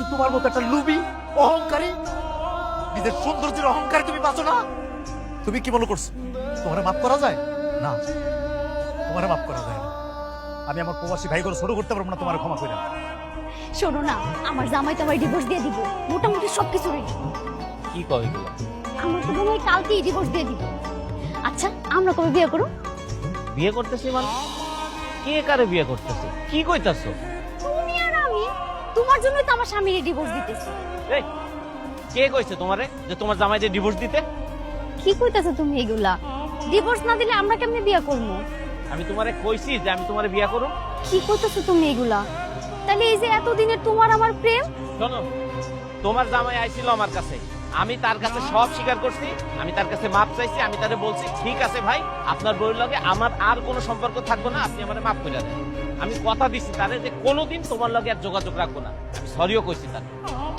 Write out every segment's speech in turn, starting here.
কিন্তু তোমার মতো একটা লুবি অহংকারী নিজের সৌন্দর্যের অহংকারে তুমি বাঁচো না। তুমি কি মনে করছ? তোমার মাফ করা যায়? না তোমার মাফ করা যায় না। আমি আমার প্রবাসী ভাই করে ছোট করতে পারব না তোমার ক্ষমা করে শোনো না আমার জামাই তো আমার ডিভোর্স দিয়ে দিব মোটামুটি সবকিছু রেডি কি এগুলো? আমার তো মনে হয় কালকেই ডিভোর্স দিয়ে দিব। আচ্ছা আমরা কবে বিয়ে করব? বিয়ে করতেছি মানে? কে কারে বিয়ে করতেছে? কি কইতাছো? তোমার জন্যই তো আমার স্বামীর ডিভোর্স দিতেছি। এই কে কইছে তোমারে যে তোমার জামাইদের ডিভোর্স দিতে? কি কইতাছো তুমি এগুলা? ডিভোর্স না দিলে আমরা কেমনে বিয়ে করব? আমি তোমারে কইছি যে আমি তোমারে বিয়ে করব কি কইতাছো তুমি এগুলা? তাহলে এই যে এতদিনের তোমার আমার প্রেম? শোনো তোমার জামাই আইছিল আমার কাছে। আমি তার কাছে সব স্বীকার করছি আমি তার কাছে মাপ চাইছি আমি তারে বলছি ঠিক আছে ভাই আপনার বউয়ের লগে আমার আর কোনো সম্পর্ক থাকব না আপনি আমারে মাফ করে দেন। আমি কথা দিছি তারে যে কোনোদিন তোমার লগে আর যোগাযোগ রাখব না। আমি সরিও কইছি তার।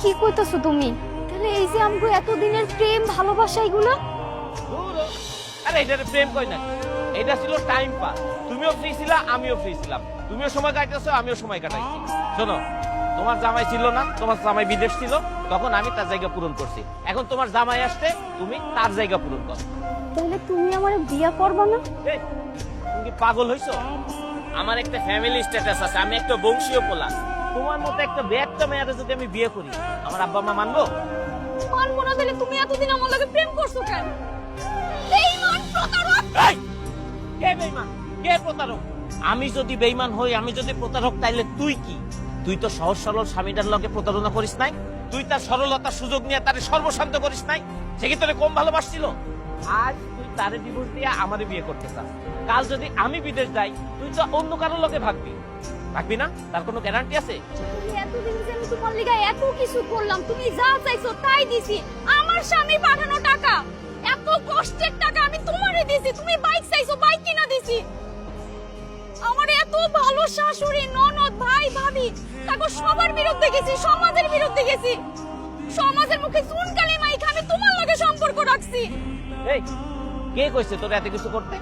কি কইতাছো তুমি? তাহলে এই যে আমগো এতদিনের প্রেম ভালোবাসা এগুলা? আরে এটারে প্রেম কই না। এটা ছিল টাইম পাস তুমিও ফ্রি ছিলা আমিও ফ্রি ছিলাম। তুমিও সময় কাটাইছো আমিও সময় কাটাইছি। শোনো তোমার জামাই ছিল না তোমার জামাই বিদেশ ছিল তখন আমি তার জায়গা পূরণ করছি। এখন তোমার জামাই আসছে তুমি তার জায়গা পূরণ করো। তাহলে তুমি আমার বিয়া করবা না? তুমি কি পাগল হইছো? আমার একটা ফ্যামিলি স্ট্যাটাস আছে আমি একটা বংশীয় পোলা। তোমার মতো একটা ব্যাগটা মেয়ারে যদি আমি বিয়ে করি আমার আব্বা মা মানবো? মানবো না তাহলে তুমি এতদিন আমার লগে প্রেম করছ কেন? বেঈমান প্রতারক! এই! কে বেইমান কে প্রতারক? আমি যদি বেইমান হই আমি যদি প্রতারক তাইলে তুই কি? তুই তো সহজ সরল স্বামীটার লগে প্রতারণা করিস নাই। তুই তার সরলতার সুযোগ নিয়ে তারে সর্বশান্ত করিস নাই। সে কি তোরে কম ভালোবাসছিল? আজ তারে ডিভোর্স দিয়ে আমারে বিয়ে করতে চাস। কাল যদি আমি বিদেশ যাই তুই তো অন্য কারোর লোকে ভাগবি। ভাগবি না? তার কোনো গ্যারান্টি আছে? এতদিন যে আমি তোমার লিগা এত কিছু করলাম তুমি যা চাইছো তাই দিছি। আমার স্বামী পাঠানো টাকা। এত কষ্টের টাকা আমি তোমারে দিছি। তুমি বাইক চাইছো বাইক কিনা দিছি? আমার এত ভালো শাশুড়ি ননদ ভাই ভাবি তাকে সবার বিরুদ্ধে গেছি সমাজের বিরুদ্ধে গেছি। সমাজের মুখে চুনকালি মাইখা আমি তোমার লগে সম্পর্ক রাখছি। এই কে কইছে তোর এত কিছু করতে?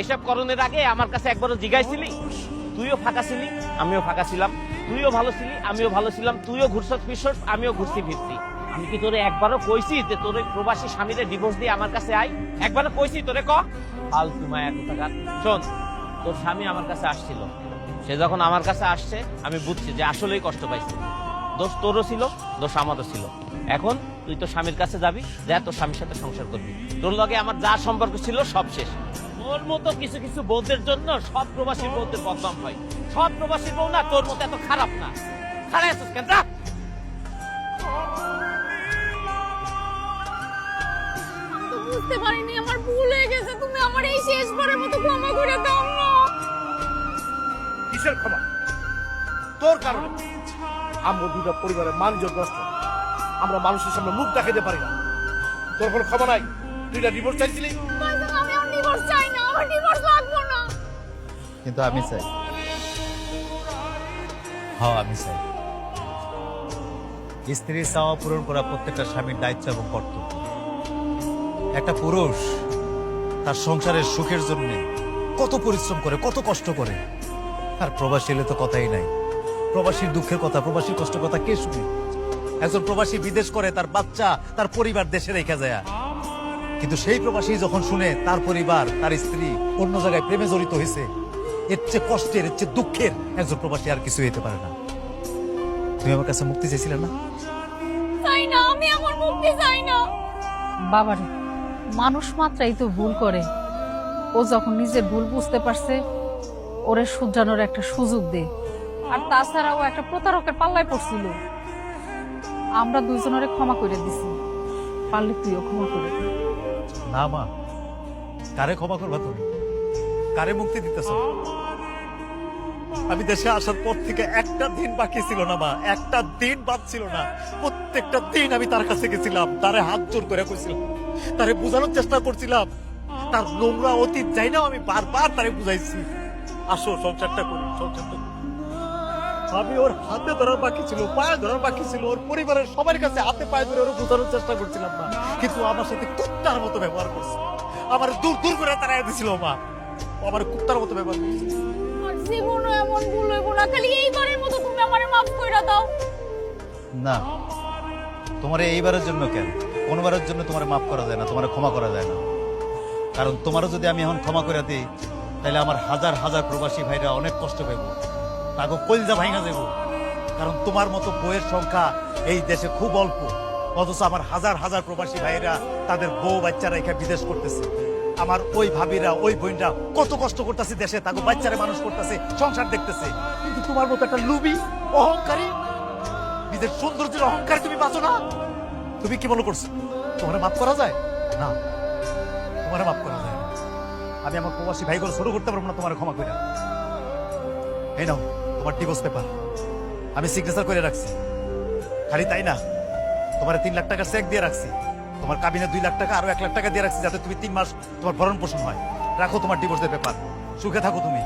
এসব করণের আগে আমার কাছে একবারও জিগাইছিলি। তুইও ফাঁকা ছিলি, আমিও ফাঁকা ছিলাম। তুইও ভালো ছিলি, আমিও ভালো ছিলাম। তুইও ঘুরছত ফিরছস, আমিও ঘুরছি, ফিরছি। আমি কি তোরে একবারও কইছি যে তোর প্রবাসী স্বামীদের ডিভোর্স দিয়ে আমার কাছে আই একবারও কইছি তোরে ক? ফালতু মায়া কোথাকার শোন, তোর স্বামী আমার কাছে আসছিল। সে যখন আমার কাছে আসছে, আমি বুঝছি যে আসলেই কষ্ট পাইছে। দোষ তোরও ছিল, দোষ আমারও ছিল। এখন তুই তো স্বামীর কাছে যাবি যা তোর স্বামীর সাথে সংসার করবি। তোর লগে আমার যা সম্পর্ক ছিল সব শেষ। তোর মতো কিছু কিছু বউদের জন্য সব প্রবাসী বউদের বদনাম হয়। সব প্রবাসী বউ না তোর মতো এত খারাপ না। খারাপ আছিস কেন? বুঝতে পারিনি আমার ভুল হয়ে গেছে। তুমি আমার এই শেষবারের মতো ক্ষমা করে দাও না। কিসের ক্ষমা? তোর কারণে। আমরা দুটা পরিবারের মানুষজন নষ্ট আমরা মানুষের সামনে মুখ দেখাতে পারি না। তোর কোনো ক্ষমা নাই? চাইছিলি? চাই না। ডিভোর্স লাগবো না। কিন্তু আমি চাই। হ্যাঁ আমি চাই। স্ত্রীর চাওয়া পূরণ করা প্রত্যেকটা স্বামীর দায়িত্ব এবং কর্তব্য। একটা পুরুষ তার সংসারের সুখের জন্য কত পরিশ্রম করে কত কষ্ট করে। আর প্রবাসী এলে তো কথাই নাই। প্রবাসীর দুঃখের কথা প্রবাসীর কষ্ট কথা কে শুনে? একজন প্রবাসী বিদেশ করে তার বাচ্চা তার পরিবার দেশে রেখে যায়। কিন্তু সেই প্রবাসী যখন শুনে তার পরিবার তার স্ত্রী অন্য জায়গায় প্রেমে জড়িত হয়েছে এর চেয়ে কষ্টের এর চেয়ে দুঃখের একজন প্রবাসী আর কিছু হতে পারে না। তুমি আমার কাছে মুক্তি চাইছিলে না? চাই না আমি আমার মুক্তি চাই না। বাবার মানুষ মাত্রাই তো ভুল করে। ও যখন নিজের ভুল বুঝতে পারছে ওরে শুধরানোর একটা সুযোগ দে। আর তাছাড়া ও একটা প্রতারকের পাল্লায় পড়ছিল। আমরা দুইজনের ক্ষমা করে দিছি। পারলে তুইও ক্ষমা করে না, মা। কারে ক্ষমা করবা তুমি? কারে মুক্তি দিতেছ? আমি দেশে আসার পর থেকে একটা দিন বাকি ছিল না, মা। একটা দিন বাদ ছিল না। প্রত্যেকটা দিন আমি তার কাছে গেছিলাম। তারে হাত জোর করে কইছিলাম। তারে বোঝানোর চেষ্টা করছিলাম। তার নোংরা অতীত যাই না আমি বারবার তারে বুঝাইছি। আসো, সংসারটা করি, সংসারটা। আমি ওর হাতে ধরার বাকি ছিল পায়ে ধরার বাকি ছিল ওর পরিবারের সবার কাছে হাতে পায়ে ধরে ওর বোঝানোর চেষ্টা করছিলাম না। কিন্তু আমার সাথে কুত্তার মতো ব্যবহার করছে। আমার দূর দূর করে তারা দিছিল মা। আমার কুত্তার মতো ব্যবহার করছে। জীবনও এমন ভুল হইব না খালি এইবারের মতো তুমি আমারে মাফ কইরা দাও। না তোমার এইবারের জন্য কেন? কোনোবারের জন্য তোমার মাফ করা যায় না তোমার ক্ষমা করা যায় না। কারণ তোমারও যদি আমি এখন ক্ষমা করে দিই তাহলে আমার হাজার হাজার প্রবাসী ভাইরা অনেক কষ্ট পাইব। তাকে কলজা ভাঙা দেব কারণ তোমার মতো বইয়ের সংখ্যা এই দেশে খুব অল্প। অথচ আমার হাজার হাজার প্রবাসী ভাইয়েরা তাদের বউ বাচ্চারা এখানে বিদেশ করতেছে। আমার ওই ভাবিরা, ওই বোনরা কত কষ্ট করতেছে দেশে, তাকে বাচ্চারা মানুষ করতেছে, সংসার দেখতেছে। কিন্তু তোমার মতো একটা লুবি, অহংকারী, নিজের সৌন্দর্যের অহংকার তুমি বাঁচো না। তুমি কি মনে করছ? তোমার মাফ করা যায়? না, তোমার মাফ করা যায় আমি আমার প্রবাসী ভাইগুলো শুরু করতে পারব না, তোমার ক্ষমা করে এই নাও। তোমার ডিভোর্স পেপার আমি সিগনেচার করে রাখছি। খালি তাই না? তোমার তিন লাখ টাকা চেক দিয়ে রাখছি। তোমার কাবিনে দুই লাখ টাকা, আরও এক লাখ টাকা দিয়ে রাখছি যাতে তুমি তিন মাস তোমার ভরণ পোষণ হয়। রাখো তোমার ডিভোর্সের পেপার সুখে থাকো তুমি।